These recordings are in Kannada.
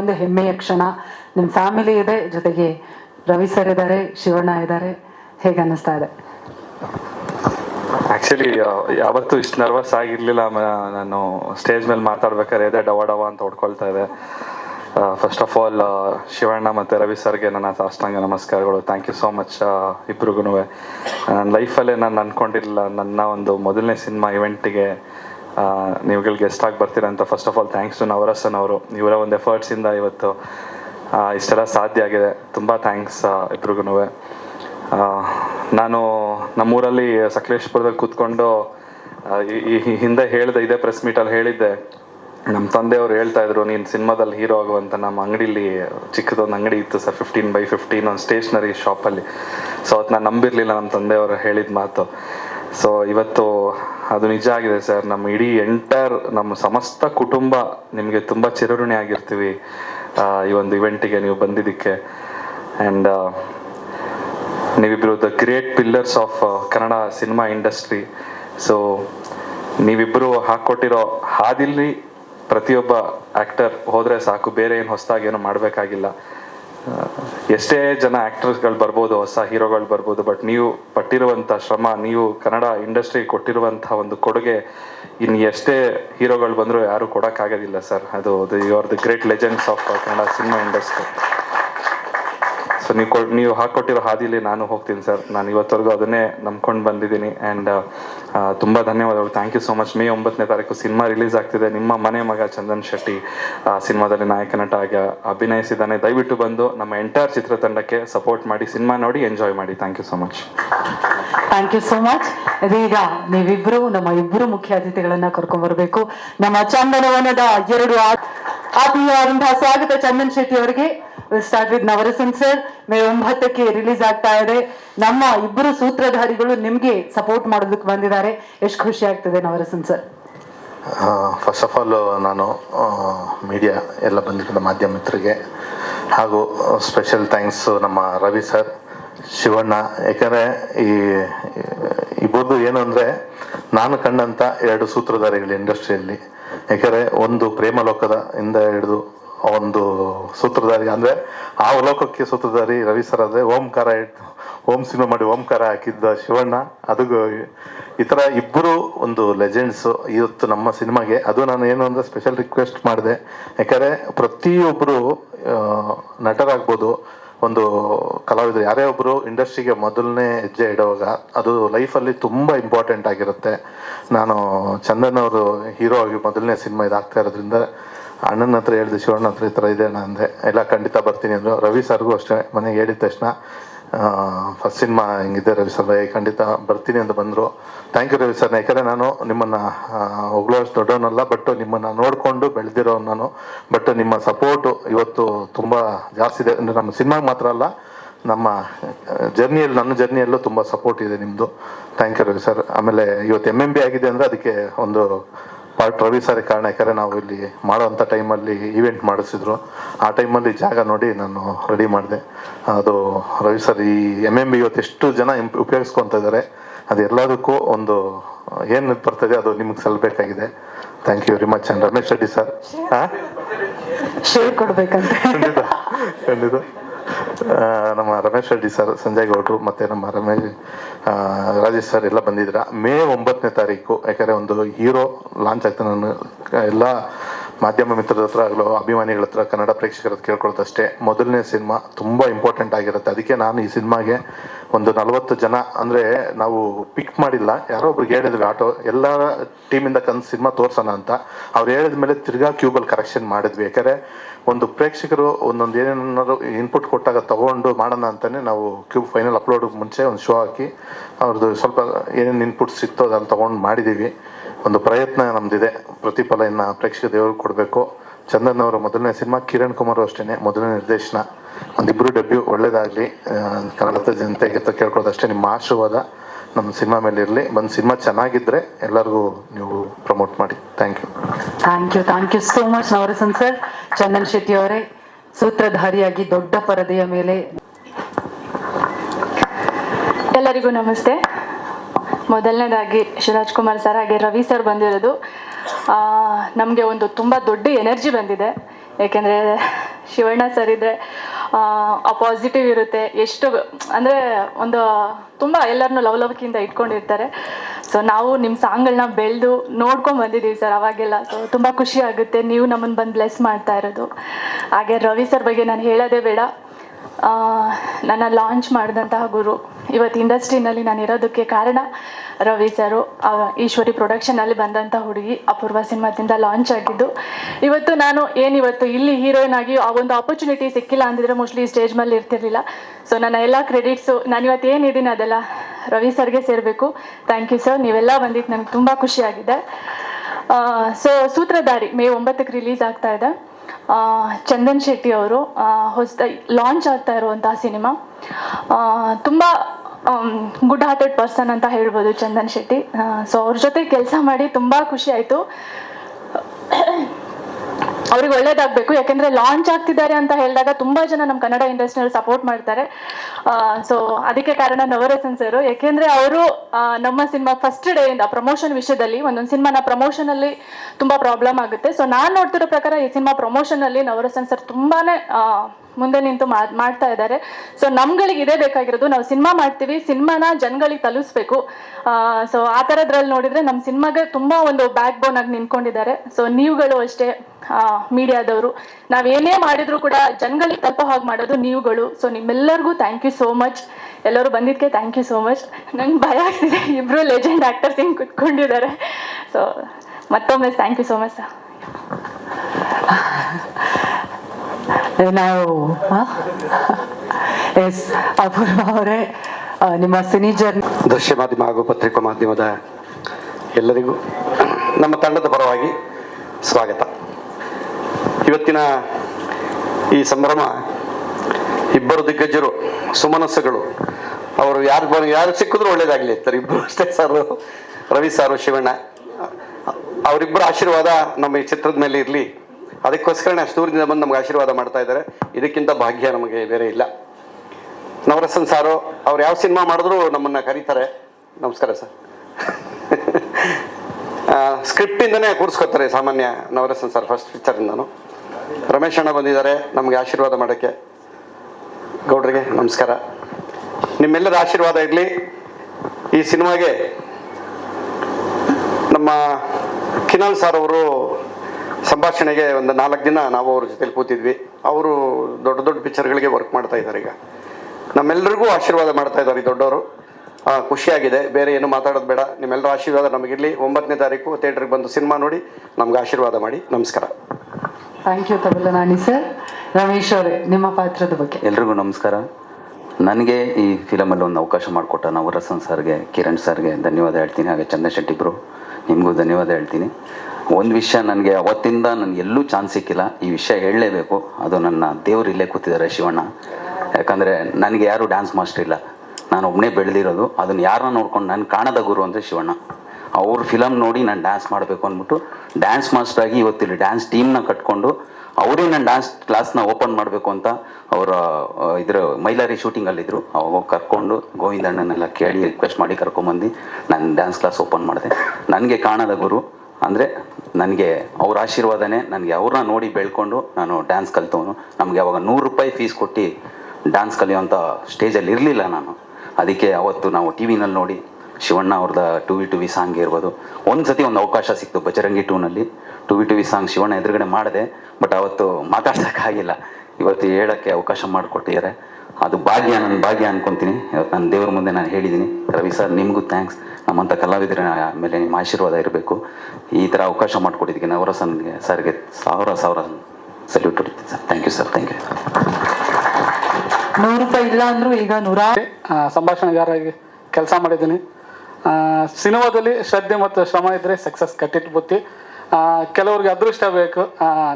ಒಂದು ಹೆಮ್ಮೆಯ ಕ್ಷಣ. ನಿಮ್ಮ ಫ್ಯಾಮಿಲಿ ಇದೆ, ಜೊತೆಗೆ ರವಿ ಸರ್ ಇದ್ದಾರೆ, ಶಿವಣ್ಣ ಇದ್ದಾರೆ. ಹೇಗೆ ಅನ್ನಿಸ್ತಾ ಇದೆ? ಆ್ಯಕ್ಚುಲಿ ಯಾವತ್ತೂ ಇಷ್ಟು ನರ್ವಸ್ ಆಗಿರಲಿಲ್ಲ ನಾನು ಸ್ಟೇಜ್ ಮೇಲೆ ಮಾತಾಡ್ಬೇಕಾದ್ರೆ ಎದೆ ಡವ ಡವ ಅಂತ ಹೊಡ್ಕೊಳ್ತಾ ಇದೆ. ಫಸ್ಟ್ ಆಫ್ ಆಲ್ ಶಿವಣ್ಣ ಮತ್ತು ರವಿ ಸರ್ಗೆ ನನ್ನ ಸಾಷ್ಟಾಂಗ ನಮಸ್ಕಾರಗಳು. ಥ್ಯಾಂಕ್ ಯು ಸೋ ಮಚ್ ಇಬ್ರಿಗೂ ನನ್ನ ಲೈಫಲ್ಲೇ ನಾನು ಅಂದ್ಕೊಂಡಿರಲಿಲ್ಲ ನನ್ನ ಒಂದು ಮೊದಲನೇ ಸಿನಿಮಾ ಇವೆಂಟಿಗೆ ನೀವುಗಳು ಗೆಸ್ಟ್ ಆಗಿ ಬರ್ತೀರ ಅಂತ first of all thanks to Navarasan ಅವರು. ಇವರ ಒಂದು ಎಫರ್ಟ್ಸಿಂದ ಇವತ್ತು ಇಷ್ಟೆಲ್ಲ ಸಾಧ್ಯ ಆಗಿದೆ. ತುಂಬ ಥ್ಯಾಂಕ್ಸ್ ಇಬ್ರಿಗೂ ನಾನು ನಮ್ಮೂರಲ್ಲಿ ಸಕಲೇಶ್ಪುರದಲ್ಲಿ ಕೂತ್ಕೊಂಡು ಈ ಹಿಂದೆ ಹೇಳಿದೆ ಇದೇ ಪ್ರೆಸ್ ಮೀಟಲ್ಲಿ ಹೇಳಿದ್ದೆ. ನಮ್ಮ ತಂದೆಯವರು ಹೇಳ್ತಾ ಇದ್ರು, ನೀನು ಸಿನಿಮಾದಲ್ಲಿ ಹೀರೋ ಆಗುವಂತ ನಮ್ಮ ಅಂಗಡಿಲಿ ಚಿಕ್ಕದೊಂದು ಅಂಗಡಿ ಇತ್ತು ಸರ್ ಫಿಫ್ಟೀನ್ ಬೈ ಫಿಫ್ಟೀನ್ ಒಂದು ಸ್ಟೇಷ್ನರಿ ಶಾಪಲ್ಲಿ ಸೊ ಅವತ್ತು ನಾನು ನಂಬಿರಲಿಲ್ಲ ನಮ್ಮ ತಂದೆಯವರು ಹೇಳಿದ ಮಾತು. ಸೊ ಇವತ್ತು ಅದು ನಿಜ ಆಗಿದೆ ಸರ್. ನಮ್ಮ ಇಡೀ ಎಂಟರ್, ನಮ್ಮ ಸಮಸ್ತ ಕುಟುಂಬ ನಿಮಗೆ ತುಂಬ ಚಿರಋಣಿ ಆಗಿರ್ತೀವಿ ಈ ಒಂದು ಇವೆಂಟಿಗೆ ನೀವು ಬಂದಿದ್ದಕ್ಕೆ. ಆ್ಯಂಡ್ ನೀವಿಬ್ಬರು the great pillars of Kannada cinema industry so ನೀವಿಬ್ಬರು ಹಾಕ್ಕೊಟ್ಟಿರೋ ಹಾದಿಲ್ಲಿ ಪ್ರತಿಯೊಬ್ಬ ಆ್ಯಕ್ಟರ್ ಹೋದರೆ ಸಾಕು, ಬೇರೆ ಏನು ಹೊಸದಾಗಿ ಏನೂ ಮಾಡಬೇಕಾಗಿಲ್ಲ. ಎಷ್ಟೇ ಜನ ಆ್ಯಕ್ಟರ್ಸ್ಗಳು ಬರ್ಬೋದು, ಹೊಸ ಹೀರೋಗಳು ಬರ್ಬೋದು ಬಟ್ ನೀವು ಪಟ್ಟಿರುವಂಥ ಶ್ರಮ, ನೀವು ಕನ್ನಡ ಇಂಡಸ್ಟ್ರಿ ಕೊಟ್ಟಿರುವಂಥ ಒಂದು ಕೊಡುಗೆ, ಇನ್ನು ಎಷ್ಟೇ ಹೀರೋಗಳು ಬಂದರೂ ಯಾರೂ ಕೊಡೋಕ್ಕಾಗೋದಿಲ್ಲ ಸರ್. ಅದು you are the great legends of Kannada cinema industry so ನೀವು ಕೊ ನೀವು ಹಾಕ್ಕೊಟ್ಟಿರೋ ಹಾದಿಲಿ ನಾನು ಹೋಗ್ತೀನಿ ಸರ್. ನಾನು ಇವತ್ತವರೆಗೂ ಅದನ್ನೇ ನಂಬ್ಕೊಂಡು ಬಂದಿದ್ದೀನಿ. ಆ್ಯಂಡ್ ತುಂಬ ಧನ್ಯವಾದಗಳು. Thank you so much May ಒಂಬತ್ತನೇ ತಾರೀಕು ಸಿನಿಮಾ ರಿಲೀಸ್ ಆಗ್ತಿದೆ. ನಿಮ್ಮ ಮನೆ ಮಗ ಚಂದನ್ ಶೆಟ್ಟಿ ಸಿನಿಮಾದಲ್ಲಿ ನಾಯಕ ನಟ ಆಗಿ ಅಭಿನಯಿಸಿದ್ದಾನೆ. ದಯವಿಟ್ಟು ಬಂದು ನಮ್ಮ ಎಂಟೈರ್ ಚಿತ್ರತಂಡಕ್ಕೆ ಸಪೋರ್ಟ್ ಮಾಡಿ ಸಿನಿಮಾ ನೋಡಿ ಎಂಜಾಯ್ ಮಾಡಿ. Thank you so much thank you so much ಇದೀಗ ನೀವಿಬ್ರು, ನಮ್ಮ ಇಬ್ಬರು ಮುಖ್ಯ ಅತಿಥಿಗಳನ್ನ ಕರ್ಕೊಂಡ್ ಬರಬೇಕು ನಮ್ಮ ಚಂದನವನದ ಎರಡು ಆತ್ಮೀಯವಾದಂತಹ ಸ್ವಾಗತ ಚಂದನ್ ಶೆಟ್ಟಿ ಅವರಿಗೆ. Start with Navarasan sir May ಒಂಬತ್ತಕ್ಕೆ ರಿಲೀಸ್ ಆಗ್ತಾ ಇದೆ. ನಮ್ಮ ಇಬ್ಬರು ಸೂತ್ರಧಾರಿಗಳು ನಿಮಗೆ ಸಪೋರ್ಟ್ ಮಾಡೋದಕ್ಕೆ ಬಂದಿದ್ದಾರೆ. ಎಷ್ಟು ಖುಷಿ ಆಗ್ತದೆ Navarasan sir first of all ನಾನು ಮೀಡಿಯಾ ಎಲ್ಲ ಬಂದಿರೋ ಮಾಧ್ಯಮ ಮಿತ್ರರಿಗೆ ಹಾಗೂ ಸ್ಪೆಷಲ್ ಥ್ಯಾಂಕ್ಸ್ ನಮ್ಮ ರವಿ ಸರ್ ಶಿವಣ್ಣ. ಯಾಕಂದರೆ ಈ ಇಬ್ಬರದು ಏನು ಅಂದರೆ ನಾನು ಕಂಡಂಥ ಎರಡು ಸೂತ್ರಧಾರಿಗಳು ಇಂಡಸ್ಟ್ರಿಯಲ್ಲಿ ಯಾಕಂದರೆ ಒಂದು ಪ್ರೇಮ ಲೋಕದ ಇಂದ ಹಿಡಿದು ಒಂದು ಸೂತ್ರಧಾರಿ ಅಂದರೆ ಆ ಲೋಕಕ್ಕೆ ಸೂತ್ರಧಾರಿ ರವಿ ಸರ್ ಆದರೆ ಓಂಕಾರ ಇಟ್ಟು ಓಂ ಸಿನಿಮಾ ಮಾಡಿ ಓಂಕಾರ ಹಾಕಿದ್ದ ಶಿವಣ್ಣ. ಅದು ಈ ಥರ ಇಬ್ಬರು ಒಂದು ಲೆಜೆಂಡ್ಸು ಇವತ್ತು ನಮ್ಮ ಸಿನಿಮಾಗೆ. ಅದು ನಾನು ಏನು ಅಂದರೆ ಸ್ಪೆಷಲ್ ರಿಕ್ವೆಸ್ಟ್ ಮಾಡಿದೆ. ಯಾಕಂದರೆ ಪ್ರತಿಯೊಬ್ಬರು ನಟರಾಗ್ಬೋದು. ಒಂದು ಕಲಾವಿದರು. ಯಾರೇ ಒಬ್ಬರು ಇಂಡಸ್ಟ್ರಿಗೆ ಮೊದಲನೇ ಹೆಜ್ಜೆ ಇಡುವಾಗ ಅದು ಲೈಫಲ್ಲಿ ತುಂಬ ಇಂಪಾರ್ಟೆಂಟ್ ಆಗಿರುತ್ತೆ. ನಾನು ಚಂದನ್ ಅವರು ಹೀರೋ ಆಗಿ ಮೊದಲನೇ ಸಿನಿಮಾ ಇದಾಗ್ತಾ ಇರೋದ್ರಿಂದ ಅಣ್ಣನ ಹತ್ರ ಹೇಳಿದೆ ಶಿವಣ್ಣ ಹತ್ರ ಈ ಥರ ಇದೆ ಅಣ್ಣ ಅಂದೆ. ಎಲ್ಲ ಖಂಡಿತ ಬರ್ತೀನಿ ಅಂದರು. ರವಿ ಸರ್ಗೂ ಅಷ್ಟೇ, ಮನೆಗೆ ಹೇಳಿದ ತಕ್ಷಣ ಫಸ್ಟ್ ಸಿನಿಮಾ ಹಿಂಗಿದೆ ರವಿ ಸರ್. ಖಂಡಿತ ಬರ್ತೀನಿ ಅಂತ ಬಂದರು. Thank you Ravi sir. ಯಾಕಂದರೆ ನಾನು ನಿಮ್ಮನ್ನು ಹೊಗಳೋಷ್ಟು ದೊಡ್ಡವನಲ್ಲ ಬಟ್ ನಿಮ್ಮನ್ನು ನೋಡಿಕೊಂಡು ಬೆಳೆದಿರೋ ನಾನು. ಬಟ್ ನಿಮ್ಮ ಸಪೋರ್ಟು ಇವತ್ತು ತುಂಬ ಜಾಸ್ತಿ ಇದೆ. ಅಂದರೆ ನಮ್ಮ ಸಿನಿಮಾಗೆ ಮಾತ್ರ ಅಲ್ಲ, ನಮ್ಮ ಜರ್ನಿಯಲ್ಲಿ ನನ್ನ ಜರ್ನಿಯಲ್ಲೂ ತುಂಬ ಸಪೋರ್ಟ್ ಇದೆ ನಿಮ್ಮದು ಥ್ಯಾಂಕ್ ಯು ರವಿ ಸರ್. ಆಮೇಲೆ ಇವತ್ತು ಎಂ ಎಂ ಬಿ ಆಗಿದೆ ಅಂದರೆ ಅದಕ್ಕೆ ಒಂದು ಪಾರ್ಟ್ ರವಿ ಸರ್ ಕಾರಣ ಯಾಕಂದರೆ ನಾವು ಇಲ್ಲಿ ಮಾಡೋವಂಥ ಟೈಮಲ್ಲಿ ಈವೆಂಟ್ ಮಾಡಿಸಿದ್ರು. ಆ ಟೈಮಲ್ಲಿ ಜಾಗ ನೋಡಿ ನಾನು ರೆಡಿ ಮಾಡಿದೆ. ಅದು ರವಿ ಸರ್ ಈ ಎಂ ಎಂ ಬಿ ಇವತ್ತು ಎಷ್ಟು ಜನ ಇಂಪ್ ಉಪಯೋಗಿಸ್ಕೊತಾ ಇದ್ದಾರೆ. ಅದು ಎಲ್ಲದಕ್ಕೂ ಒಂದು ಏನು ಬರ್ತದೆ ಅದು ನಿಮ್ಗೆ ಸಲ್ಲಬೇಕಾಗಿದೆ thank you very much and Ramesh Reddy sir ಹಾಂ ಶೇರ್ ಕೊಡ್ಬೇಕಂತ. ಖಂಡಿತ ಖಂಡಿತ. ನಮ್ಮ ರಮೇಶ್ ರೆಡ್ಡಿ ಸರ್, ಸಂಜಯ್ ಗೌಡ್ರು ಮತ್ತು ನಮ್ಮ ರಮೇಶ್ ರಾಜೇಶ್ ಸರ್ ಎಲ್ಲ ಬಂದಿದ್ದೀರ ಮೇ ಒಂಬತ್ತನೇ ತಾರೀಕು, ಯಾಕಂದರೆ ಒಂದು ಹೀರೋ ಲಾಂಚ್ ಆಗ್ತಾನೆ ನಾನು ಎಲ್ಲ ಮಾಧ್ಯಮ ಮಿತ್ರರ ಹತ್ರ ಆಗಲೋ, ಅಭಿಮಾನಿಗಳ ಹತ್ರ, ಕನ್ನಡ ಪ್ರೇಕ್ಷಕರ ಹತ್ರ ಕೇಳ್ಕೊಳ್ಳೋದಷ್ಟೇ. ಮೊದಲನೇ ಸಿನಿಮಾ ತುಂಬ ಇಂಪಾರ್ಟೆಂಟ್ ಆಗಿರುತ್ತೆ. ಅದಕ್ಕೆ ನಾನು ಈ ಸಿನಿಮಾಗೆ ಒಂದು ನಲವತ್ತು ಜನ, ಅಂದರೆ ನಾವು ಪಿಕ್ ಮಾಡಿಲ್ಲ. ಯಾರೋ ಒಬ್ರಿಗೆ ಹೇಳಿದ್ವಿ ಆಟೋ, ಎಲ್ಲ ಟೀಮಿಂದ ಕನ್ ಸಿನಿಮಾ ತೋರ್ಸೋಣ ಅಂತ. ಅವ್ರು ಹೇಳಿದ ಮೇಲೆ ತಿರ್ಗಾ ಕ್ಯೂಬಲ್ ಕರೆಕ್ಷನ್ ಮಾಡಿದ್ವಿ. ಯಾಕಂದರೆ ಒಂದು ಪ್ರೇಕ್ಷಕರು ಒಂದೊಂದು ಏನೇನಾದ್ರು ಇನ್ಪುಟ್ ಕೊಟ್ಟಾಗ ತಗೊಂಡು ಮಾಡೋಣ ಅಂತಲೇ ನಾವು ಕ್ಯೂಬ್ ಫೈನಲ್ ಅಪ್ಲೋಡ್ ಮುಂಚೆ ಒಂದು ಶೋ ಹಾಕಿ, ಅವ್ರದ್ದು ಸ್ವಲ್ಪ ಏನೇನು ಇನ್ಪುಟ್ ಸಿಕ್ತೋ ಅದನ್ನು ತಗೊಂಡು ಮಾಡಿದ್ದೀವಿ ಒಂದು ಪ್ರಯತ್ನ ನಮ್ಮದಿದೆ ಪ್ರತಿಫಲ ಇನ್ನು ಪ್ರೇಕ್ಷಕ ದೇವರು ಕೊಡಬೇಕು. ಚಂದನ್ ಅವರ ಮೊದಲನೇ ಸಿನಿಮಾ, ಕಿರಣ್ ಕುಮಾರ್ ಅಷ್ಟೇ ಮೊದಲನೇ ನಿರ್ದೇಶನ. ಒಂದಿಬ್ಬರು ಡೆಬ್ಯೂ ಒಳ್ಳೇದಾಗಲಿ. ಕನ್ನಡದ ಜನತೆಗೆ ಅಂತ ಕೇಳ್ಕೊಳ್ಳೋದಷ್ಟೇ ನಿಮ್ಮ ಆಶೀರ್ವಾದ. ನಮ್ಮ ಸಿನಿಮಾ ಮೇಲೆ ಇರಲಿ ಒಂದು ಸಿನಿಮಾ ಚೆನ್ನಾಗಿದ್ದರೆ ಎಲ್ಲರಿಗೂ ನೀವು ಪ್ರಮೋಟ್ ಮಾಡಿ. Thank you thank you thank you so much Navarasan sir Chandan Shetty ಅವರೇ, ಸೂತ್ರಧಾರಿಯಾಗಿ ದೊಡ್ಡ ಪರದೆಯ ಮೇಲೆ. ಎಲ್ಲರಿಗೂ ನಮಸ್ತೆ. ಮೊದಲನೇದಾಗಿ ಶಿವರಾಜ್ ಕುಮಾರ್ ಸರ್ ಹಾಗೆ ರವಿ ಸರ್ ಬಂದಿರೋದು. ನಮಗೆ ಒಂದು ತುಂಬ ದೊಡ್ಡ ಎನರ್ಜಿ ಬಂದಿದೆ. ಏಕೆಂದರೆ ಶಿವಣ್ಣ ಸರ್ ಇದ್ದರೆ ಪಾಸಿಟಿವ್ ಇರುತ್ತೆ. ಎಷ್ಟು, ಅಂದರೆ ಒಂದು ತುಂಬ ಎಲ್ಲರನ್ನೂ ಲವಲವಿಕೆಯಿಂದ ಇಟ್ಕೊಂಡಿರ್ತಾರೆ. ಸೊ ನಾವು ನಿಮ್ಮ ಸಾಂಗ್ಗಳನ್ನ ಬೆಳೆದು ನೋಡ್ಕೊಂಡು ಬಂದಿದ್ದೀವಿ ಸರ್ ಅವಾಗೆಲ್ಲ. ಸೊ ತುಂಬ ಖುಷಿ ಆಗುತ್ತೆ. ನೀವು ನಮ್ಮನ್ನು ಬಂದು ಬ್ಲೆಸ್ ಮಾಡ್ತಾ ಇರೋದು. ಹಾಗೆ ರವಿ ಸರ್ ಬಗ್ಗೆ ನಾನು ಹೇಳೋದೇ ಬೇಡ. ನನ್ನ ಲಾಂಚ್ ಮಾಡಿದಂತಹ ಗುರು. ಇವತ್ತು ಇಂಡಸ್ಟ್ರಿನಲ್ಲಿ ನಾನು ಇರೋದಕ್ಕೆ ಕಾರಣ ರವಿ ಸರು. ಈಶ್ವರಿ ಪ್ರೊಡಕ್ಷನಲ್ಲಿ ಬಂದಂಥ ಹುಡುಗಿ. ಅಪೂರ್ವ ಸಿನಿಮಾದಿಂದ ಲಾಂಚ್ ಆಗಿದ್ದು. ಇವತ್ತು ನಾನು ಏನಿವತ್ತು ಇಲ್ಲಿ ಹೀರೋಯಿನ್ ಆಗಿ ಆ ಒಂದು ಆಪರ್ಚುನಿಟಿ ಸಿಕ್ಕಿಲ್ಲ ಅಂದಿದ್ರೆ ಮೋಸ್ಟ್ಲಿ ಸ್ಟೇಜ್ ಮೇಲೆ ಇರ್ತಿರ್ಲಿಲ್ಲ. ಸೊ ನನ್ನ ಎಲ್ಲ ಕ್ರೆಡಿಟ್ಸು ನಾನು ಇವತ್ತು ಏನಿದ್ದೀನಿ ಅದೆಲ್ಲ ರವಿ ಸರ್ಗೆ ಸೇರಬೇಕು. ಥ್ಯಾಂಕ್ ಯು ಸರ್ ನೀವೆಲ್ಲ ಬಂದಿದ್ದು ನನಗೆ ತುಂಬ ಖುಷಿಯಾಗಿದೆ. ಸೊ ಸೂತ್ರಧಾರಿ ಮೇ ಒಂಬತ್ತಕ್ಕೆ ರಿಲೀಸ್ ಆಗ್ತಾ ಇದೆ. ಚಂದನ್ ಶೆಟ್ಟಿ ಅವರು ಹೊಸದಾಗಿ ಲಾಂಚ್ ಆಗ್ತಾ ಇರುವಂತಹ ಸಿನಿಮಾ. ತುಂಬ ಗುಡ್ ಹಾರ್ಟೆಡ್ ಪರ್ಸನ್ ಅಂತ ಹೇಳ್ಬೋದು ಚಂದನ್ ಶೆಟ್ಟಿ. ಸೊ ಅವ್ರ ಜೊತೆ ಕೆಲಸ ಮಾಡಿ ತುಂಬ ಖುಷಿ ಆಯಿತು. ಅವ್ರಿಗೆ ಒಳ್ಳೇದಾಗಬೇಕು. ಯಾಕೆಂದರೆ ಲಾಂಚ್ ಆಗ್ತಿದ್ದಾರೆ ಅಂತ ಹೇಳಿದಾಗ ತುಂಬ ಜನ ನಮ್ಮ ಕನ್ನಡ ಇಂಡಸ್ಟ್ರಿಯಲ್ಲಿ ಸಪೋರ್ಟ್ ಮಾಡ್ತಾರೆ. ಸೊ ಅದಕ್ಕೆ ಕಾರಣ ನವರಸನ್ ಸರ್. ಯಾಕೆಂದ್ರೆ ಅವರು ನಮ್ಮ ಸಿನಿಮಾ ಫಸ್ಟ್ ಡೇ ಇಂದ ಪ್ರಮೋಷನ್ ವಿಷಯದಲ್ಲಿ ಒಂದೊಂದು ಸಿನಿಮಾನ ಪ್ರಮೋಷನಲ್ಲಿ ತುಂಬಾ ಪ್ರಾಬ್ಲಮ್ ಆಗುತ್ತೆ. ಸೊ ನಾನು ನೋಡ್ತಿರೋ ಪ್ರಕಾರ ಈ ಸಿನಿಮಾ ಪ್ರಮೋಷನ್ ಅಲ್ಲಿ ನವರಸನ್ ಸರ್ ತುಂಬಾ ಮುಂದೆ ನಿಂತು ಮಾಡ್ತಾ ಇದ್ದಾರೆ. ಸೊ ನಮ್ಗಳಿಗೆ ಇದೇ ಬೇಕಾಗಿರೋದು, ನಾವು ಸಿನಿಮಾ ಮಾಡ್ತೀವಿ, ಸಿನಿಮಾನ ಜನಗಳಿಗೆ ತಲುಪಿಸ್ಬೇಕು ಸೊ ಆ ಥರದ್ರಲ್ಲಿ ನೋಡಿದರೆ ನಮ್ಮ ಸಿನಿಮಾಗೆ ತುಂಬ ಒಂದು ಬ್ಯಾಕ್ ಬೋನ್ ಆಗಿ ನಿಂತ್ಕೊಂಡಿದ್ದಾರೆ. ಸೊ ನೀವುಗಳು ಅಷ್ಟೇ ಮೀಡಿಯಾದವರು. ನಾವೇನೇ ಮಾಡಿದ್ರು ಕೂಡ ಜನಗಳಿಗೆ ತಲುಪೋ ಹಾಗೆ ಮಾಡೋದು ನೀವುಗಳು. ಸೊ ನಿಮ್ಮೆಲ್ಲರಿಗೂ ಥ್ಯಾಂಕ್ ಯು ಸೋ ಮಚ್ ಎಲ್ಲರೂ ಬಂದಿದ್ದಕ್ಕೆ ಥ್ಯಾಂಕ್ ಯು ಸೋ ಮಚ್ ನಂಗೆ ಭಯ ಆಗ್ತಿದೆ ಇಬ್ಬರು ಲೆಜೆಂಡ್ ಆ್ಯಕ್ಟರ್ಸ್ ಹಿಂಗೆ ಕುತ್ಕೊಂಡಿದ್ದಾರೆ. ಸೊ ಮತ್ತೊಮ್ಮೆ thank you so much sir ನಾವು ಎಸ್, ಅಪೂರ್ವ ಅವರೇ ನಿಮ್ಮ ಸಿನಿ ಜರ್ನಿ ದೃಶ್ಯ ಮಾಧ್ಯಮ ಹಾಗೂ ಪತ್ರಿಕಾ ಮಾಧ್ಯಮದ ಎಲ್ಲರಿಗೂ ನಮ್ಮ ತಂಡದ ಪರವಾಗಿ ಸ್ವಾಗತ. ಇವತ್ತಿನ ಈ ಸಂಭ್ರಮ, ಇಬ್ಬರು ದಿಗ್ಗಜರು, ಸುಮನಸ್ಸುಗಳು, ಅವರು ಯಾರು ಯಾರು ಸಿಕ್ಕಿದ್ರು ಒಳ್ಳೇದಾಗಲಿ ಸರ್ ಇಬ್ಬರು ಅಷ್ಟೇ ಸರ್, ರವಿ ಸಾರು, ಶಿವಣ್ಣ. ಅವರಿಬ್ಬರ ಆಶೀರ್ವಾದ ನಮ್ಮ ಈ ಚಿತ್ರದ ಮೇಲೆ ಇರಲಿ. ಅದಕ್ಕೋಸ್ಕರನೇ ಅಷ್ಟು ದೂರದಿಂದ ಬಂದು ನಮ್ಗೆ ಆಶೀರ್ವಾದ ಮಾಡ್ತಾ ಇದ್ದಾರೆ. ಇದಕ್ಕಿಂತ ಭಾಗ್ಯ ನಮಗೆ ಬೇರೆ ಇಲ್ಲ. ನವರಸನ್ ಸಾರು, ಅವ್ರು ಯಾವ ಸಿನಿಮಾ ಮಾಡಿದ್ರು ನಮ್ಮನ್ನ ಕರೀತಾರೆ. ನಮಸ್ಕಾರ ಸರ್. ಸ್ಕ್ರಿಪ್ಟಿಂದನೇ ಕೂರಿಸ್ಕೊತಾರೆ ಸಾಮಾನ್ಯ ನವರಸನ್ ಸರ್ ಫಸ್ಟ್ ಪಿಕ್ಚರಿಂದನು ರಮೇಶ್ ಅಣ್ಣ ಬಂದಿದ್ದಾರೆ, ನಮಗೆ ಆಶೀರ್ವಾದ ಮಾಡೋಕ್ಕೆ. ಗೌಡ್ರಿಗೆ ನಮಸ್ಕಾರ. ನಿಮ್ಮೆಲ್ಲರ ಆಶೀರ್ವಾದ ಇರಲಿ. ಈ ಸಿನಿಮಾಗೆ ನಮ್ಮ ಕಿನಾಲ್ ಸರ್ ಅವರು ಸಂಭಾಷಣೆಗೆ ಒಂದು ನಾಲ್ಕು ದಿನ ನಾವು ಅವ್ರ ಜೊತೆಲಿ ಕೂತಿದ್ವಿ. ಅವರು ದೊಡ್ಡ ದೊಡ್ಡ ಪಿಕ್ಚರ್ಗಳಿಗೆ ವರ್ಕ್ ಮಾಡ್ತಾ ಇದ್ದಾರೆ ಈಗ. ನಮ್ಮೆಲ್ಲರಿಗೂ ಆಶೀರ್ವಾದ ಮಾಡ್ತಾ ಇದ್ದಾರೆ ಈ ದೊಡ್ಡವರು. ಆ, ಖುಷಿಯಾಗಿದೆ. ಬೇರೆ ಏನು ಮಾತಾಡೋದು ಬೇಡ. ನಿಮ್ಮೆಲ್ಲರ ಆಶೀರ್ವಾದ ನಮಗಿರಲಿ. ಒಂಬತ್ತನೇ ತಾರೀಕು ಥಿಯೇಟ್ರಿಗೆ ಬಂದು ಸಿನಿಮಾ ನೋಡಿ ನಮ್ಗೆ ಆಶೀರ್ವಾದ ಮಾಡಿ. ನಮಸ್ಕಾರ. Thank you Tabla Nani sir Ramesh ಅವರೇ ನಿಮ್ಮ ಪಾತ್ರದ ಬಗ್ಗೆ. ಎಲ್ರಿಗೂ ನಮಸ್ಕಾರ. ನನಗೆ ಈ ಫಿಲಮಲ್ಲಿ ಒಂದು ಅವಕಾಶ ಮಾಡಿಕೊಟ್ಟ ನವರಸನ್ ಸರ್ಗೆ ಕಿರಣ್ ಸರ್ಗೆ ಧನ್ಯವಾದ ಹೇಳ್ತೀನಿ. ಹಾಗೆ ಚಂದ್ರಶೆಟ್ಟಿ ಶೆಟ್ಟಿಬ್ರು ನಿಮಗೂ ಧನ್ಯವಾದ ಹೇಳ್ತೀನಿ. ಒಂದು ವಿಷಯ ನನಗೆ ಅವತ್ತಿಂದ ನನಗೆ ಎಲ್ಲೂ ಚಾನ್ಸ್ ಸಿಕ್ಕಿಲ್ಲ. ಈ ವಿಷಯ ಹೇಳಲೇಬೇಕು. ಅದು ನನ್ನ ದೇವರು ಇಲ್ಲೇ ಕೂತಿದ್ದಾರೆ ಶಿವಣ್ಣ. ಯಾಕಂದರೆ ನನಗೆ ಯಾರೂ ಡ್ಯಾನ್ಸ್ ಮಾಸ್ಟರ್ ಇಲ್ಲ. ನಾನು ಒಬ್ಬನೇ ಬೆಳೆದಿರೋದು. ಅದನ್ನು ಯಾರನ್ನ ನೋಡ್ಕೊಂಡು ನನ್ನ ಕಾಣದ ಗುರು ಅಂದರೆ ಶಿವಣ್ಣ. ಅವ್ರ ಫಿಲಮ್ ನೋಡಿ ನಾನು ಡ್ಯಾನ್ಸ್ ಮಾಡಬೇಕು ಅಂದ್ಬಿಟ್ಟು ಡ್ಯಾನ್ಸ್ ಮಾಸ್ಟರ್ ಆಗಿ ಇವತ್ತಿಲ್ಲಿ ಡ್ಯಾನ್ಸ್ ಟೀಮ್ನ ಕಟ್ಕೊಂಡು ಅವರೇ ನನ್ನ ಡ್ಯಾನ್ಸ್ ಕ್ಲಾಸ್ನ ಓಪನ್ ಮಾಡಬೇಕು ಅಂತ ಅವರ ಇದರ ಮೈಲಾರಿ ಶೂಟಿಂಗಲ್ಲಿದ್ದರು ಅವಾಗ ಕರ್ಕೊಂಡು ಗೋವಿಂದಣ್ಣನೆಲ್ಲ ಕೇಳಿ ರಿಕ್ವೆಸ್ಟ್ ಮಾಡಿ ಕರ್ಕೊಂಬಂದು ನಾನು ಡ್ಯಾನ್ಸ್ ಕ್ಲಾಸ್ ಓಪನ್ ಮಾಡಿದೆ. ನನಗೆ ಕಾಣದ ಗುರು. ಅಂದರೆ ನನಗೆ ಅವ್ರ ಆಶೀರ್ವಾದನೇ ನನಗೆ ಅವ್ರನ್ನ ನೋಡಿ ಬೆಳ್ಕೊಂಡು ನಾನು ಡ್ಯಾನ್ಸ್ ಕಲ್ತವನು. ನಮಗೆ ಅವಾಗ ನೂರು ರೂಪಾಯಿ ಫೀಸ್ ಕೊಟ್ಟು ಡ್ಯಾನ್ಸ್ ಕಲಿಯೋಂಥ ಸ್ಟೇಜಲ್ಲಿ ಇರಲಿಲ್ಲ ನಾನು. ಅದಕ್ಕೆ ಅವತ್ತು ನಾವು ಟಿ ವಿನಲ್ಲಿ ನೋಡಿ ಶಿವಣ್ಣ ಅವ್ರದ two V two V song ಇರ್ಬೋದು. ಒಂದು ಸತಿ ಒಂದು ಅವಕಾಶ ಸಿಕ್ತು Bajrangi ಟೂನಲ್ಲಿ two V two V song Shivanna ಎದುರುಗಡೆ ಮಾಡಿದೆ ಬಟ್ ಅವತ್ತು ಮಾತಾಡ್ಸೋಕ್ಕಾಗಿಲ್ಲ. ಇವತ್ತು ಹೇಳೋಕ್ಕೆ ಅವಕಾಶ ಮಾಡಿಕೊಟ್ಟಿದ್ದಾರೆ. ಅದು ಭಾಗ್ಯ ನನ್ನ ಭಾಗ್ಯ ಅನ್ಕೊಂತೀನಿ. ಇವತ್ತು ನನ್ನ ದೇವ್ರ ಮುಂದೆ ನಾನು ಹೇಳಿದ್ದೀನಿ. ರವಿ ಸರ್ ನಿಮಗೂ ಥ್ಯಾಂಕ್ಸ್ ನಮ್ಮಂಥ ಕಲಾವಿದರ ಮೇಲೆ ನಿಮ್ಮ ಆಶೀರ್ವಾದ ಇರಬೇಕು. ಈ ಥರ ಅವಕಾಶ ಮಾಡಿಕೊಟ್ಟಿದ್ದಕ್ಕೆ ನವರಸನ್ಗೆ ಸರ್ಗೆ ಸಾವಿರ ಸಾವಿರ ಸಲ್ಯೂಟ್ ಹೊಡಿತೀನಿ sir. Thank you sir thank you ನೂರು ರೂಪಾಯಿ ಇಲ್ಲ ಅಂದ್ರು ಈಗ ನೂರ ಆ, ಸಂಭಾಷಣೆಗಾರಾಗಿ ಕೆಲಸ ಮಾಡಿದ್ದೀನಿ. ಸಿನಿಮಾದಲ್ಲಿ ಶ್ರದ್ಧೆ ಮತ್ತು ಶ್ರಮ ಇದ್ದರೆ ಸಕ್ಸಸ್ ಕಟ್ಟಿಟ್ಟು ಬುತ್ತಿ ಕೆಲವ್ರಿಗೆ ಅದೃಷ್ಟ ಬೇಕು.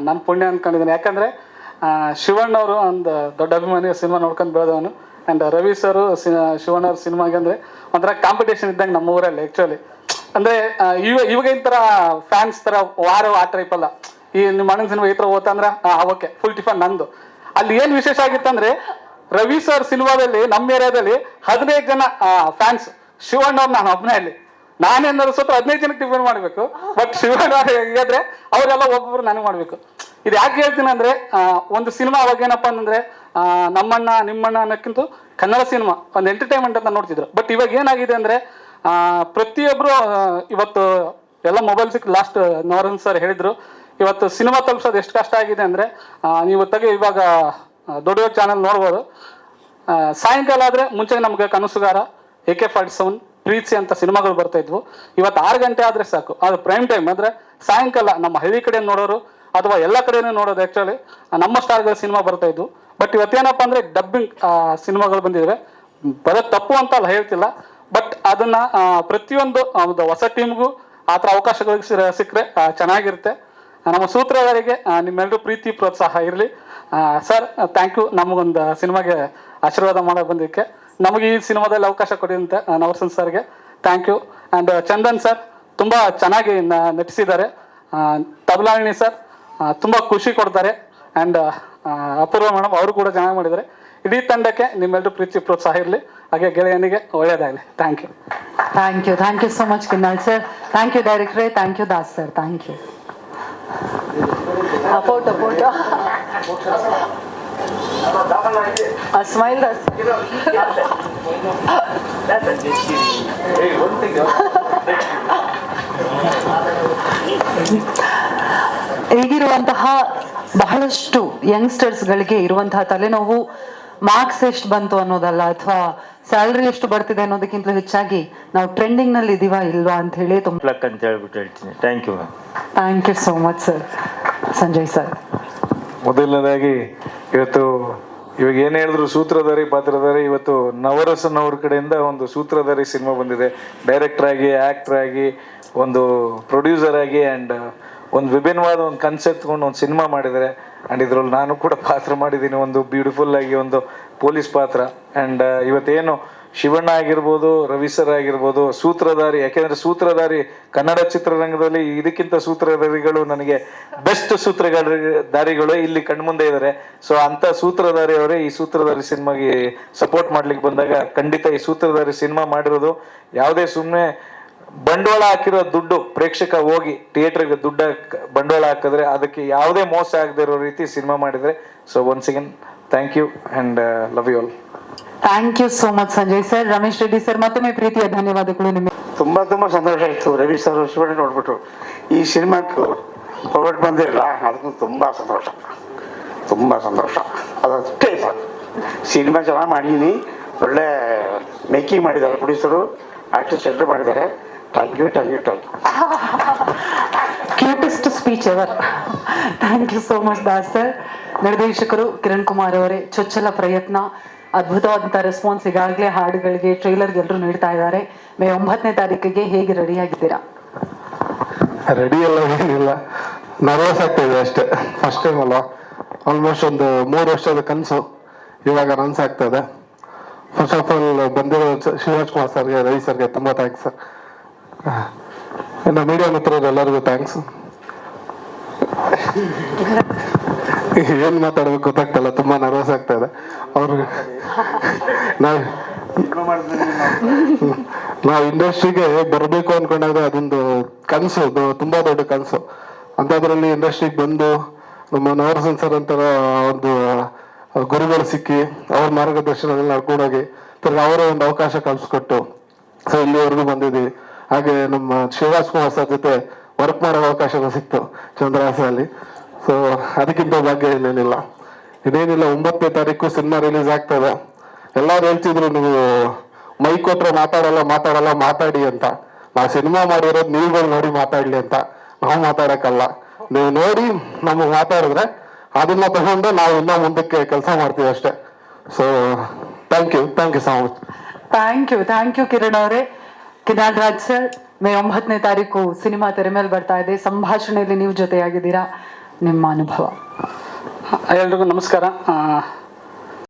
ನನ್ನ ಪುಣ್ಯ ಅನ್ಕೊಂಡಿದ್ದೀನಿ. ಯಾಕಂದರೆ ಶಿವಣ್ಣವರು ಒಂದು ದೊಡ್ಡ ಅಭಿಮಾನಿ ಸಿನಿಮಾ ನೋಡ್ಕೊಂಡು ಬೆಳೆದವನು. ಆ್ಯಂಡ್ ರವಿ ಸರು ಶಿವಣ್ಣ ಅವ್ರ ಸಿನಿಮಾಗೆ ಅಂದರೆ ಒಂಥರ ಕಾಂಪಿಟೇಷನ್ ಇದ್ದಂಗೆ ನಮ್ಮ ಊರಲ್ಲಿ ಆ್ಯಕ್ಚುಲಿ ಅಂದರೆ ಇವಾಗ ಇವಾಗಿನ ಥರ ಫ್ಯಾನ್ಸ್ ಥರ ವಾರ ಆ ಟೈಪ್ ಈ ನಿಮ್ಮ ಅಣ್ಣನ ಸಿನಿಮಾ ಈ ಥರ ಓದ್ತಾ ಅಂದ್ರೆ ಓಕೆ ಫುಲ್ ಟಿಫನ್ ನಂದು. ಅಲ್ಲಿ ಏನು ವಿಶೇಷ ಆಗಿತ್ತಂದ್ರೆ, ರವಿ ಸರ್ ಸಿನಿಮಾದಲ್ಲಿ, ನಮ್ಮ ಏರಿಯಾದಲ್ಲಿ ಹದಿನೈದು ಜನ ಫ್ಯಾನ್ಸ್ ಶಿವಣ್ಣ ಅವ್ರು ನಾನು ಒಬ್ಬನೇ ಅಲ್ಲಿ ನಾನೇನಾದ್ರು ಸ್ವಲ್ಪ ಹದಿನೈದು ಜನಕ್ಕೆ ಟಿಫನ್ ಮಾಡಬೇಕು ಬಟ್ ಶಿವಣ್ಣ ಹೇಳಿದ್ರೆ ಅವರೆಲ್ಲ ಒಬ್ಬೊಬ್ರು ನನಗೆ ಮಾಡಬೇಕು. ಇದು ಯಾಕೆ ಹೇಳ್ತೀನಿ ಅಂದ್ರೆ ಒಂದು ಸಿನಿಮಾ ಅವಾಗ ಏನಪ್ಪ ಅಂದ್ರೆ ನಮ್ಮಣ್ಣ ನಿಮ್ಮಣ್ಣ ಅನ್ನೋಕ್ಕಿಂತ ಕನ್ನಡ ಸಿನಿಮಾ ಒಂದು ಎಂಟರ್ಟೈನ್ಮೆಂಟ್ ಅಂತ ನೋಡ್ತಿದ್ರು. ಬಟ್ ಇವಾಗ ಏನಾಗಿದೆ ಅಂದ್ರೆ ಪ್ರತಿಯೊಬ್ರು ಇವತ್ತು ಎಲ್ಲ ಮೊಬೈಲ್ ಸಿಕ್ ಲಾಸ್ಟ್ ನವರನ್ ಸರ್ ಹೇಳಿದ್ರು ಇವತ್ತು ಸಿನಿಮಾ ತಲುಪಿಸೋದು ಎಷ್ಟು ಕಷ್ಟ ಆಗಿದೆ ಅಂದ್ರೆ ನೀವು ತೆಗೆ ಇವಾಗ ದೊಡ್ಡ ಚಾನಲ್ ನೋಡ್ಬೋದು. ಆ, ಸಾಯಂಕಾಲ ಆದರೆ ಮುಂಚೆ ನಮಗೆ ಕನಸುಗಾರ ಎ ಕೆ ಫಾರ್ಟಿ ಸೆವೆನ್ ಪ್ರೀತಿ ಅಂತ ಸಿನಿಮಾಗಳು ಬರ್ತಾ ಇದ್ವು. ಇವತ್ತು ಆರು ಗಂಟೆ ಆದರೆ ಸಾಕು. ಅದು ಪ್ರೈಮ್ ಟೈಮ್ ಅಂದರೆ ಸಾಯಂಕಾಲ ನಮ್ಮ ಹಳ್ಳಿ ಕಡೆ ನೋಡೋರು ಅಥವಾ ಎಲ್ಲ ಕಡೆನೂ ನೋಡೋದು ಆ್ಯಕ್ಚುಲಿ ನಮ್ಮ ಸ್ಟಾರ್ಗಳ ಸಿನಿಮಾ ಬರ್ತಾ ಇದ್ವು. ಬಟ್ ಇವತ್ತೇನಪ್ಪ ಅಂದರೆ ಡಬ್ಬಿಂಗ್ ಸಿನಿಮಾಗಳು ಬಂದಿದ್ದಾವೆ ಬರೋ ತಪ್ಪು ಅಂತ ಅಲ್ಲ ಹೇಳ್ತಿಲ್ಲ. ಬಟ್ ಅದನ್ನ ಪ್ರತಿಯೊಂದು ಒಂದು ಹೊಸ ಟೀಮ್ಗೂ ಆ ಥರ ಅವಕಾಶಗಳಿಗೆ ಸಿಕ್ಕರೆ ಚೆನ್ನಾಗಿರುತ್ತೆ. ನಮ್ಮ ಸೂತ್ರಧಾರಿಗೆ ನಿಮ್ಮೆಲ್ಲರೂ ಪ್ರೀತಿ, ಪ್ರೋತ್ಸಾಹ ಇರಲಿ. ಸರ್ ಥ್ಯಾಂಕ್ ಯು ನಮಗೊಂದು ಸಿನಿಮಾಗೆ ಆಶೀರ್ವಾದ ಮಾಡೋಕೆ ಬಂದಿದ್ದಕ್ಕೆ. ನಮಗೆ ಈ ಸಿನಿಮಾದಲ್ಲಿ ಅವಕಾಶ ಕೊಡಿದಂತೆ ನವರ್ಸನ್ ನವರಸನ್ ಸರ್ಗೆ. Thank you and Chandan sir ತುಂಬ ಚೆನ್ನಾಗಿ ನಟಿಸಿದ್ದಾರೆ. ತಬಲಾಣಿ ತಬಲಾಣಿನಿ ಸರ್ ತುಂಬ ಖುಷಿ ಕೊಡ್ತಾರೆ. ಆ್ಯಂಡ್ ಅಪೂರ್ವ ಮೇಡಮ್ ಅವರು ಕೂಡ ಚೆನ್ನಾಗಿ ಮಾಡಿದ್ದಾರೆ. ಇಡೀ ತಂಡಕ್ಕೆ ನಿಮ್ಮೆಲ್ಲರೂ ಪ್ರೀತಿ ಪ್ರೋತ್ಸಾಹ ಇರಲಿ. ಹಾಗೆ ಗೆಳೆಯನಿಗೆ ಒಳ್ಳೆಯದಾಗಲಿ. Thank you thank you thank you so much Kinnal sir thank you ಡೈರೆಕ್ಟ್ರೇ thank you Das sir thank you photo smile smile Das ಈಗಿರುವಂತಹ ಬಹಳಷ್ಟು ಯಂಗ್ಸ್ಟರ್ಸ್ಗಳಿಗೆ ಇರುವಂತಹ ತಲೆನೋವು ಮಾರ್ಕ್ಸ್ ಎಷ್ಟು ಬಂತು ಅನ್ನೋದಲ್ಲ ಅಥವಾ ಸ್ಯಾಲ್ರಿ ಎಷ್ಟು ಬರ್ತಿದೆ ಅನ್ನೋದಕ್ಕಿಂತ ಹೆಚ್ಚಾಗಿ ನಾವು ಟ್ರೆಂಡಿಂಗ್ನಲ್ಲಿ ಇದೀವಾ ಇಲ್ವಾ ಅಂತ ಹೇಳಿ ತುಂಬ ಅಂತ ಹೇಳ್ಬಿಟ್ಟು ಹೇಳ್ತೀನಿ. Thank you ma'am thank you so much sir Sanjay sir ಮೊದಲನೇದಾಗಿ ಇವತ್ತು ಇವಾಗ ಏನು ಹೇಳಿದ್ರು ಸೂತ್ರಧಾರಿ, ಪಾತ್ರಧಾರಿ, ಇವತ್ತು ನವರಸನ್ ಅವ್ರ ಕಡೆಯಿಂದ ಒಂದು ಸೂತ್ರಧಾರಿ ಸಿನಿಮಾ ಬಂದಿದೆ. ಡೈರೆಕ್ಟರ್ ಆಗಿ ಆಕ್ಟರ್ ಆಗಿ, ಒಂದು ಪ್ರೊಡ್ಯೂಸರ್ ಆಗಿ ಆ್ಯಂಡ್ ಒಂದು ವಿಭಿನ್ನವಾದ ಒಂದು ಕನ್ಸೆಪ್ಟ್ ತಗೊಂಡು ಒಂದು ಸಿನಿಮಾ ಮಾಡಿದ್ದಾರೆ. ಆ್ಯಂಡ್ ಇದರಲ್ಲಿ ನಾನು ಕೂಡ ಪಾತ್ರ ಮಾಡಿದ್ದೀನಿ. ಒಂದು ಬ್ಯೂಟಿಫುಲ್ ಆಗಿ ಒಂದು ಪೊಲೀಸ್ ಪಾತ್ರ. ಆ್ಯಂಡ್ ಇವತ್ತೇನು ಶಿವಣ್ಣ ಆಗಿರ್ಬೋದು, ರವಿ ಸರ್ ಆಗಿರ್ಬೋದು, ಸೂತ್ರಧಾರಿ, ಯಾಕೆಂದ್ರೆ ಸೂತ್ರಧಾರಿ ಕನ್ನಡ ಚಿತ್ರರಂಗದಲ್ಲಿ ಇದಕ್ಕಿಂತ ಸೂತ್ರಧಾರಿಗಳು ನನಗೆ ಬೆಸ್ಟ್ ಸೂತ್ರಧಾರಿಗಳು ಇಲ್ಲಿ ಕಣ್ಮುಂದೆ ಇದ್ದಾರೆ ಸೊ ಅಂತ ಸೂತ್ರಧಾರಿ ಅವರೇ ಈ ಸೂತ್ರಧಾರಿ ಸಿನಿಮಾಗೆ ಸಪೋರ್ಟ್ ಮಾಡ್ಲಿಕ್ಕೆ ಬಂದಾಗ ಖಂಡಿತ ಈ ಸೂತ್ರಧಾರಿ ಸಿನಿಮಾ ಮಾಡಿರೋದು. ಯಾವುದೇ ಸುಮ್ಮನೆ ಬಂಡವಾಳ ಹಾಕಿರೋ ದುಡ್ಡು ಪ್ರೇಕ್ಷಕ ಹೋಗಿ ಥಿಯೇಟರ್ಗೆ ದುಡ್ಡು ಬಂಡವಾಳ ಹಾಕಿದ್ರೆ ಅದಕ್ಕೆ ಯಾವುದೇ ಮೋಸ ಆಗದೆ ಇರೋ ರೀತಿ ಸಿನಿಮಾ ಮಾಡಿದ್ರೆ. So once again thank you and love you all thank you so much Sanjay sir Ramesh Reddy sir ಮತ್ತೊಮ್ಮೆ ಪ್ರೀತಿಯ ಧನ್ಯವಾದಗಳು ನಿಮಗೆ. ತುಂಬಾ ತುಂಬಾ ಸಂತೋಷ ಆಯ್ತು. ರವಿ ಸರ್ ಶಿವಣ್ಣ ನೋಡ್ಬಿಟ್ಟು ಈ ಸಿನಿಮಾಕ್ಕೆ ಹೊರಟು ಬಂದಿರಲ್ಲ ಅದಕ್ಕೂ ತುಂಬಾ ಸಂತೋಷ. ತುಂಬಾ ಸಂತೋಷ. ಅದಷ್ಟೇ ಸರ್ ಸಿನಿಮಾ ಚೆನ್ನಾಗಿ ಮಾಡಿದ್ದೀನಿ ಒಳ್ಳೆ ಮೇಕಿಂಗ್ ಮಾಡಿದ್ದಾರೆ ಪ್ರೊಡ್ಯೂಸರು ಆರ್ಟಿಸ್ಟ್ ಎಲ್ಲರೂ ಮಾಡಿದ್ದಾರೆ. Thank you thank you thank you cutest speech ever thank you so much Das sir ನಿರ್ದೇಶಕರು ಕಿರಣ್ ಕುಮಾರ್ ಅವರೇ ಚೊಚ್ಚಲ ಪ್ರಯತ್ನ. ಅದ್ಭುತವಾದಂಥ ರೆಸ್ಪಾನ್ಸ್ ಈಗಾಗಲೇ ಹಾಡುಗಳಿಗೆ ಟ್ರೈಲರ್ಗೆ ಎಲ್ಲರೂ ನೀಡ್ತಾ ಇದ್ದಾರೆ. ಮೇ ಒಂಬತ್ತನೇ ತಾರೀಕಿಗೆ ಹೇಗೆ ರೆಡಿ ಆಗಿದ್ದೀರಾ? ರೆಡಿ ಎಲ್ಲ ಏನಿಲ್ಲ. ನರ್ವಸ್ ಆಗ್ತಿದೆ ಅಷ್ಟೇ. ಫಸ್ಟ್ ಟೈಮ್ ಅಲ್ವಾ? ಆಲ್ಮೋಸ್ಟ್ ಒಂದು ಮೂರು ವರ್ಷದ ಕನಸು ಇವಾಗ ರನ್ಸ್ ಆಗ್ತದೆ. ಫಸ್ಟ್ ಆಫ್ ಆಲ್ ಬಂದಿರೋ ಶಿವರಾಜ್ ಕುಮಾರ್ ಸರ್ಗೆ ರವಿ ಸರ್ಗೆ ತುಂಬ ಥ್ಯಾಂಕ್ಸ್ ಸರ್ ಇನ್ನು ಮೀಡಿಯಾ ಮಿತ್ರರೆಲ್ಲರಿಗೂ ಥ್ಯಾಂಕ್ಸ್ ಏನ್ ಮಾತಾಡ್ಬೇಕು ಗೊತ್ತಾಗ್ತಲ್ಲ, ತುಂಬಾ ನರ್ವಸ್ ಆಗ್ತಾ ಇದೆ. ಅವ್ರು ನಾವು ಇಂಡಸ್ಟ್ರಿಗೆ ಬರಬೇಕು ಅನ್ಕೊಂಡಾಗ ಅದೊಂದು ಕನಸು ತುಂಬಾ ದೊಡ್ಡ ಕನಸು. ಅಂಥದ್ರಲ್ಲಿ ಇಂಡಸ್ಟ್ರಿಗೆ ಬಂದು ನಮ್ಮ ನವರಸನ್ ಸರ್ ಅಂತರ, ಒಂದು ಗುರುಗಳು ಸಿಕ್ಕಿ ಅವ್ರ ಮಾರ್ಗದರ್ಶನದಲ್ಲಿ ನಡ್ಕೊಂಡೋಗಿ ತಿರ್ಗಿ ಅವರೇ ಒಂದು ಅವಕಾಶ ಕಲ್ಸ್ಕೊಟ್ಟು, ಸೊ ಇಲ್ಲಿವರೆಗೂ ಬಂದಿದ್ವಿ ಹಾಗೆ ನಮ್ಮ ಶಿವರಾಜ್ ಕುಮಾರ್ ಸರ್ ಜೊತೆ ವರ್ಕ್ ಮಾಡೋ ಅವಕಾಶ ಸಿಕ್ತು ಚಂದ್ರಹಾಸಲ್ಲಿ. ಸೊ ಅದಕ್ಕಿಂತ ಭಾಗ್ಯ ಇನ್ನೇನಿಲ್ಲ ಇನ್ನೇನಿಲ್ಲ ಒಂಬತ್ತನೇ ತಾರೀಕು ಸಿನಿಮಾ ರಿಲೀಸ್ ಆಗ್ತದೆ. ಎಲ್ಲರೂ ಹೇಳ್ತಿದ್ರು, ನೀವು ಮೈ ಕೊಟ್ರೆ ಮಾತಾಡಲ್ಲ ಮಾತಾಡಲ್ಲ, ಮಾತಾಡಿ ಅಂತ. ನಾ ಸಿನಿಮಾ ಮಾಡಿರೋದು ನೀವುಗಳು ನೋಡಿ ಮಾತಾಡ್ಲಿ ಅಂತ. ನಾವು ಮಾತಾಡಕ್ಕಲ್ಲ. ನೀವು ನೋಡಿ, ನಮಗೆ ಮಾತಾಡಿದ್ರೆ ಅದನ್ನ ತಗೊಂಡು ನಾವು ಇನ್ನೂ ಮುಂದಕ್ಕೆ ಕೆಲಸ ಮಾಡ್ತೀವಿ ಅಷ್ಟೇ. So thank you thank you so much thank you thank you Kiran ಅವರೇ. ಕಿನಾಲ್ ರಾಜ್ ಸರ್, ಮೇ ಒಂಬತ್ತನೇ ತಾರೀಕು ಸಿನಿಮಾ ತೆರೆ ಮೇಲೆ ಬರ್ತಾ ಇದೆ. ಸಂಭಾಷಣೆಯಲ್ಲಿ ನೀವು ಜೊತೆಯಾಗಿದ್ದೀರಾ? ನಿಮ್ಮ ಅನುಭವ. ಎಲ್ರಿಗೂ ನಮಸ್ಕಾರ. ಆ,